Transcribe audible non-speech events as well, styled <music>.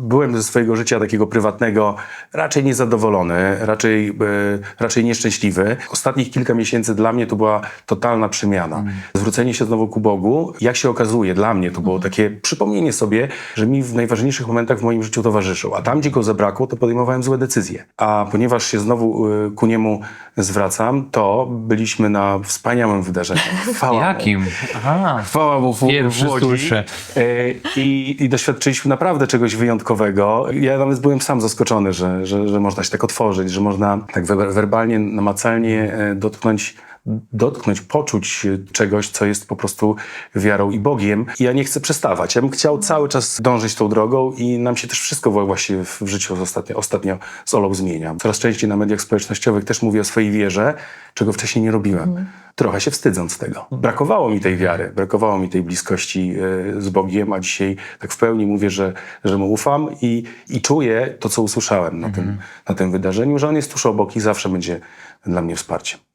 byłem ze swojego życia takiego prywatnego raczej niezadowolony, raczej, e, raczej nieszczęśliwy. Ostatnich kilka miesięcy dla mnie to była totalna przemiana. Zwrócenie się znowu ku Bogu, jak się okazuje, dla mnie to było takie przypomnienie sobie, że mi w najważniejszych momentach w moim życiu towarzyszył. A tam, gdzie go zabrakło, to podejmowałem złe decyzje. A ponieważ się znowu e, ku niemu zwracam, to byliśmy na wspaniałym wydarzeniu. <laughs> Chwała mu. Jakim? Aha. Chwała mu w, Pierwszy w Łodzi. E, I, I doświadczyliśmy naprawdę czegoś wyjątkowego. Ja nawet byłem sam zaskoczony, że, że, że można się tak otworzyć, że można tak wer- werbalnie, namacalnie e, dotknąć dotknąć, poczuć czegoś, co jest po prostu wiarą i Bogiem. I ja nie chcę przestawać. Ja bym chciał cały czas dążyć tą drogą i nam się też wszystko właściwie w życiu ostatnio, ostatnio z Olą zmienia. Coraz częściej na mediach społecznościowych też mówię o swojej wierze, czego wcześniej nie robiłem. Trochę się wstydząc tego. Brakowało mi tej wiary, brakowało mi tej bliskości e, z Bogiem, a dzisiaj tak w pełni mówię, że, że mu ufam i, i czuję to, co usłyszałem na, tym, na tym wydarzeniu, że on jest tuż obok i zawsze będzie dla mnie wsparciem.